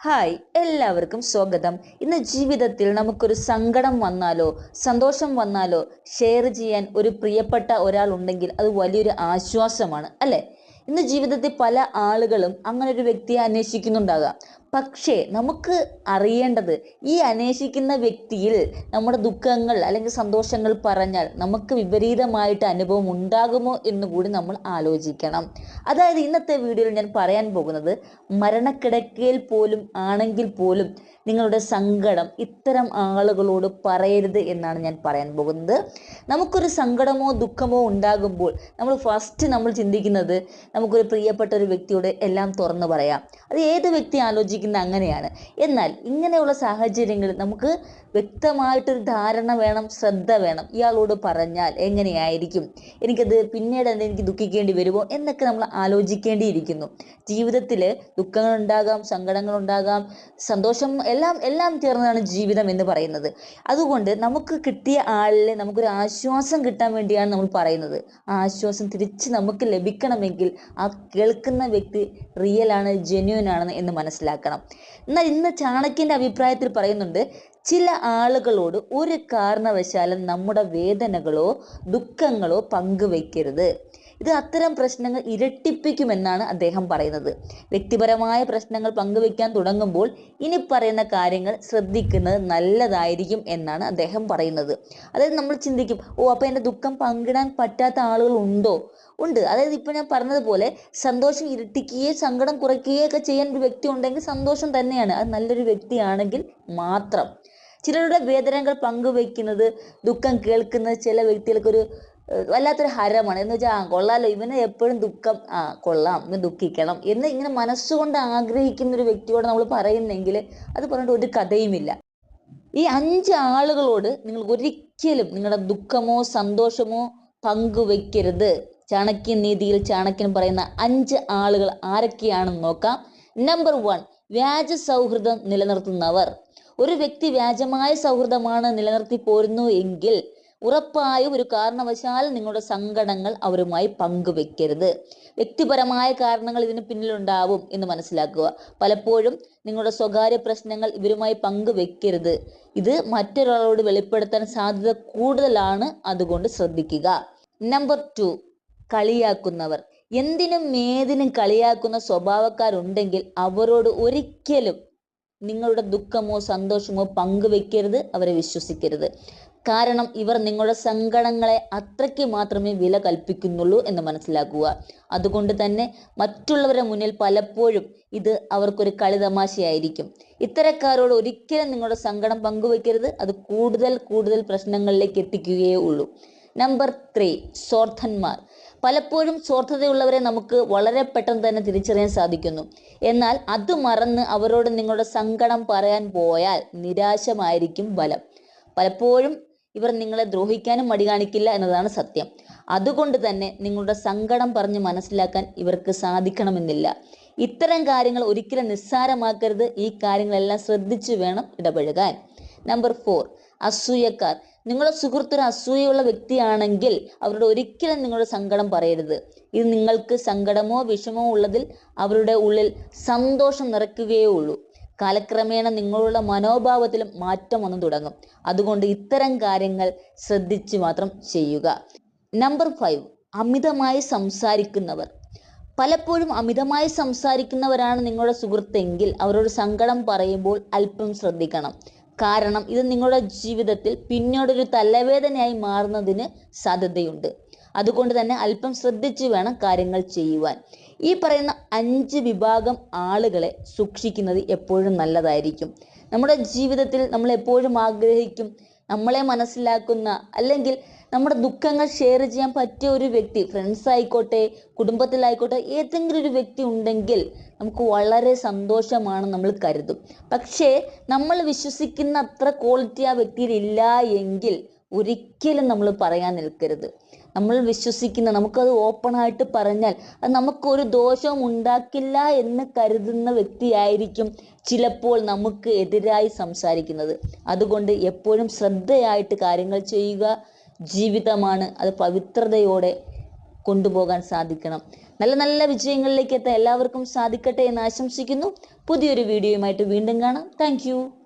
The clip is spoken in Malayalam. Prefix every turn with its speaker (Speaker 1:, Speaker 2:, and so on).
Speaker 1: ഹായ് എല്ലാവർക്കും സ്വാഗതം. ഇന്ന് ജീവിതത്തിൽ നമുക്കൊരു സങ്കടം വന്നാലോ സന്തോഷം വന്നാലോ ഷെയർ ചെയ്യാൻ ഒരു പ്രിയപ്പെട്ട ഒരാൾ ഉണ്ടെങ്കിൽ അത് വലിയൊരു ആശ്വാസമാണ് അല്ലേ? ഇന്ന് ജീവിതത്തിൽ പല ആളുകളും അങ്ങനെ ഒരു വ്യക്തിയെ അന്വേഷിക്കുന്നുണ്ടാകാം. പക്ഷേ നമുക്ക് അറിയേണ്ടത് ഈ അന്വേഷിക്കുന്ന വ്യക്തിയിൽ നമ്മുടെ ദുഃഖങ്ങൾ അല്ലെങ്കിൽ സന്തോഷങ്ങൾ പറഞ്ഞാൽ നമുക്ക് വിപരീതമായിട്ട് അനുഭവം ഉണ്ടാകുമോ എന്ന് കൂടി നമ്മൾ ആലോചിക്കണം. അതായത് ഇന്നത്തെ വീഡിയോയിൽ ഞാൻ പറയാൻ പോകുന്നത് മരണക്കിടക്കയിൽ പോലും ആണെങ്കിൽ പോലും നിങ്ങളുടെ സങ്കടം ഇത്തരം ആളുകളോട് പറയരുത് എന്നാണ് ഞാൻ പറയാൻ പോകുന്നത്. നമുക്കൊരു സങ്കടമോ ദുഃഖമോ ഉണ്ടാകുമ്പോൾ നമ്മൾ ഫസ്റ്റ് നമ്മൾ ചിന്തിക്കുന്നത് നമുക്കൊരു പ്രിയപ്പെട്ട ഒരു വ്യക്തിയോട് എല്ലാം തുറന്നു പറയാം. അത് ഏത് വ്യക്തി ആലോചിക്കുന്ന അങ്ങനെയാണ്. എന്നാൽ ഇങ്ങനെയുള്ള സാഹചര്യങ്ങളിൽ നമുക്ക് വ്യക്തമായിട്ടൊരു ധാരണ വേണം ശ്രദ്ധ വേണം. ഇയാളോട് പറഞ്ഞാൽ എങ്ങനെയായിരിക്കും? എനിക്കത് പിന്നീട് തന്നെ എനിക്ക് ദുഃഖിക്കേണ്ടി വരുമോ? എന്നൊക്കെ നമ്മൾ ആലോചിക്കേണ്ടിയിരിക്കുന്നു. ജീവിതത്തിൽ ദുഃഖങ്ങൾ ഉണ്ടാകാം സങ്കടങ്ങൾ ഉണ്ടാകാം സന്തോഷം എല്ലാം എല്ലാം ചേർന്നതാണ് ജീവിതം എന്ന് പറയുന്നത്. അതുകൊണ്ട് നമുക്ക് കിട്ടിയ ആളിലെ നമുക്കൊരു ആശ്വാസം കിട്ടാൻ വേണ്ടിയാണ് നമ്മൾ പറയുന്നത്. ആ ആശ്വാസം തിരിച്ച് നമുക്ക് ലഭിക്കണമെങ്കിൽ ആ കേൾക്കുന്ന വ്യക്തി റിയൽ ആണ് ജെന്യൂൻ ആണ് എന്ന് മനസ്സിലാക്കണം. എന്നാൽ ഇന്ന് ചാണക്യന്റെ അഭിപ്രായത്തിൽ പറയുന്നുണ്ട് ചില ആളുകളോട് ഒരു കാരണവശാലും നമ്മുടെ വേദനകളോ ദുഃഖങ്ങളോ പങ്കുവയ്ക്കരുത് ഇത് അത്തരം പ്രശ്നങ്ങൾ ഇരട്ടിപ്പിക്കുമെന്നാണ് അദ്ദേഹം പറയുന്നത്. വ്യക്തിപരമായ പ്രശ്നങ്ങൾ പങ്കുവെക്കാൻ തുടങ്ങുമ്പോൾ ഇനി പറയുന്ന കാര്യങ്ങൾ ശ്രദ്ധിക്കുന്നത് നല്ലതായിരിക്കും എന്നാണ് അദ്ദേഹം പറയുന്നത്. അതായത് നമ്മൾ ചിന്തിക്കും ഓ അപ്പോൾ എന്റെ ദുഃഖം പങ്കിടാൻ പറ്റാത്ത ആളുകൾ ഉണ്ടോ? ഉണ്ട്. അതായത് ഇപ്പം ഞാൻ പറഞ്ഞതുപോലെ സന്തോഷം ഇരട്ടിക്കുകയോ സങ്കടം കുറയ്ക്കുകയോ ഒക്കെ ചെയ്യാൻ ഒരു വ്യക്തി ഉണ്ടെങ്കിൽ സന്തോഷം തന്നെയാണ്. അത് നല്ലൊരു വ്യക്തിയാണെങ്കിൽ മാത്രം. ചിലരുടെ വേദനകൾ പങ്കുവെക്കുന്നത് ദുഃഖം കേൾക്കുന്നത് ചില വ്യക്തികൾക്കൊരു വല്ലാത്തൊരു ഹരമാണ്. എന്ന് വെച്ചാൽ ആ കൊള്ളാലോ ഇവന് എപ്പോഴും ദുഃഖം ആ കൊള്ളാം ഇവൻ ദുഃഖിക്കണം എന്ന് ഇങ്ങനെ മനസ്സുകൊണ്ട് ആഗ്രഹിക്കുന്ന ഒരു വ്യക്തിയോട് നമ്മൾ പറയുന്നെങ്കിൽ അത് പറഞ്ഞിട്ട് ഒരു കഥയുമില്ല. ഈ അഞ്ച് ആളുകളോട് നിങ്ങൾ ഒരിക്കലും നിങ്ങളുടെ ദുഃഖമോ സന്തോഷമോ പങ്കുവെക്കരുത്. ചാണക്യൻ നീതിയിൽ ചാണക്യൻ പറയുന്ന അഞ്ച് ആളുകൾ ആരൊക്കെയാണെന്ന് നോക്കാം. നമ്പർ വൺ വ്യാജ സൗഹൃദം നിലനിർത്തുന്നവർ. ഒരു വ്യക്തി വ്യാജമായ സൗഹൃദമാണ് നിലനിർത്തി പോരുന്നു എങ്കിൽ ഉറപ്പായും ഒരു കാരണവശാൽ നിങ്ങളുടെ സങ്കടങ്ങൾ അവരുമായി പങ്കുവെക്കരുത്. വ്യക്തിപരമായ കാരണങ്ങൾ ഇതിന് പിന്നിലുണ്ടാവും എന്ന് മനസ്സിലാക്കുക. പലപ്പോഴും നിങ്ങളുടെ സ്വകാര്യ പ്രശ്നങ്ങൾ ഇവരുമായി പങ്കുവെക്കരുത്. ഇത് മറ്റൊരാളോട് വെളിപ്പെടുത്താൻ സാധ്യത കൂടുതലാണ് അതുകൊണ്ട് ശ്രദ്ധിക്കുക. നമ്പർ ടു കളിയാക്കുന്നവർ. എന്തിനും ഏതിനും കളിയാക്കുന്ന സ്വഭാവക്കാരുണ്ടെങ്കിൽ അവരോട് ഒരിക്കലും നിങ്ങളുടെ ദുഃഖമോ സന്തോഷമോ പങ്കുവെക്കരുത് അവരെ വിശ്വസിക്കരുത്. കാരണം ഇവർ നിങ്ങളുടെ സങ്കടങ്ങളെ അത്രയ്ക്ക് മാത്രമേ വില കൽപ്പിക്കുന്നുള്ളൂ എന്ന് മനസ്സിലാക്കുക. അതുകൊണ്ട് തന്നെ മറ്റുള്ളവരുടെ മുന്നിൽ പലപ്പോഴും ഇത് അവർക്കൊരു കളിതമാശയായിരിക്കും. ഇത്തരക്കാരോട് ഒരിക്കലും നിങ്ങളുടെ സങ്കടം പങ്കുവെക്കരുത് അത് കൂടുതൽ കൂടുതൽ പ്രശ്നങ്ങളിലേക്ക് എത്തിക്കുകയേ ഉള്ളൂ. നമ്പർ ത്രീ സ്വാർത്ഥന്മാർ. പലപ്പോഴും സ്വാർത്ഥതയുള്ളവരെ നമുക്ക് വളരെ പെട്ടെന്ന് തന്നെ തിരിച്ചറിയാൻ സാധിക്കുന്നു. എന്നാൽ അത് മറന്ന് അവരോട് നിങ്ങളുടെ സങ്കടം പറയാൻ പോയാൽ നിരാശമായിരിക്കും ബലം. പലപ്പോഴും ഇവർ നിങ്ങളെ ദ്രോഹിക്കാനും മടി കാണിക്കില്ല എന്നതാണ് സത്യം. അതുകൊണ്ട് തന്നെ നിങ്ങളുടെ സങ്കടം പറഞ്ഞ് മനസ്സിലാക്കാൻ ഇവർക്ക് സാധിക്കണമെന്നില്ല. ഇത്തരം കാര്യങ്ങൾ ഒരിക്കലും നിസ്സാരമാക്കരുത്. ഈ കാര്യങ്ങളെല്ലാം ശ്രദ്ധിച്ചു വേണം ഇടപഴകാൻ. നമ്പർ ഫോർ അസൂയക്കാർ. നിങ്ങളുടെ സുഹൃത്തൊരു അസൂയുള്ള വ്യക്തിയാണെങ്കിൽ അവരോട് ഒരിക്കലും നിങ്ങളുടെ സങ്കടം പറയരുത്. ഇത് നിങ്ങൾക്ക് സങ്കടമോ വിഷമോ ഉള്ളതിൽ അവരുടെ ഉള്ളിൽ സന്തോഷം നിറയ്ക്കുകയേ ഉള്ളൂ. കാലക്രമേണ നിങ്ങളുടെ മനോഭാവത്തിലും മാറ്റം വന്നു തുടങ്ങും. അതുകൊണ്ട് ഇത്തരം കാര്യങ്ങൾ ശ്രദ്ധിച്ചു മാത്രം ചെയ്യുക. Number five. അമിതമായി സംസാരിക്കുന്നവർ. പലപ്പോഴും അമിതമായി സംസാരിക്കുന്നവരാണ് നിങ്ങളുടെ സുഹൃത്തെങ്കിൽ അവരോട് സങ്കടം പറയുമ്പോൾ അല്പം ശ്രദ്ധിക്കണം. കാരണം ഇത് നിങ്ങളുടെ ജീവിതത്തിൽ പിന്നീടൊരു തലവേദനയായി മാറുന്നതിന് സാധ്യതയുണ്ട്. അതുകൊണ്ട് തന്നെ അല്പം ശ്രദ്ധിച്ചു വേണം കാര്യങ്ങൾ ചെയ്യുവാൻ. ഈ പറയുന്ന അഞ്ച് വിഭാഗം ആളുകളെ സൂക്ഷിക്കുന്നത് എപ്പോഴും നല്ലതായിരിക്കും. നമ്മുടെ ജീവിതത്തിൽ നമ്മൾ എപ്പോഴും ആഗ്രഹിക്കും നമ്മളെ മനസ്സിലാക്കുന്ന അല്ലെങ്കിൽ നമ്മുടെ ദുഃഖങ്ങൾ ഷെയർ ചെയ്യാൻ പറ്റിയ ഒരു വ്യക്തി ഫ്രണ്ട്സ് ആയിക്കോട്ടെ കുടുംബത്തിലായിക്കോട്ടെ ഏതെങ്കിലും ഒരു വ്യക്തി ഉണ്ടെങ്കിൽ നമുക്ക് വളരെ സന്തോഷമാണ് നമ്മൾ കരുതും. പക്ഷേ നമ്മൾ വിശ്വസിക്കുന്ന അത്ര ക്വാളിറ്റി ആ വ്യക്തിയിൽ ഇല്ല എങ്കിൽ ഒരിക്കലും നമ്മൾ പറയാൻ നിൽക്കരുത്. നമ്മൾ വിശ്വസിക്കുന്ന നമുക്കത് ഓപ്പണായിട്ട് പറഞ്ഞാൽ അത് നമുക്കൊരു ദോഷവും ഉണ്ടാക്കില്ല എന്ന് കരുതുന്ന വ്യക്തിയായിരിക്കും ചിലപ്പോൾ നമുക്ക് എതിരായി സംസാരിക്കുന്നത്. അതുകൊണ്ട് എപ്പോഴും ശ്രദ്ധയായിട്ട് കാര്യങ്ങൾ ചെയ്യുക ജീവിതമാണ് അത് പവിത്രതയോടെ കൊണ്ടുപോകാൻ സാധിക്കണം. നല്ല നല്ല വിജയങ്ങളിലേക്ക് എത്താൻ എല്ലാവർക്കും സാധിക്കട്ടെ എന്ന് ആശംസിക്കുന്നു. പുതിയൊരു വീഡിയോയുമായിട്ട് വീണ്ടും കാണാം. താങ്ക്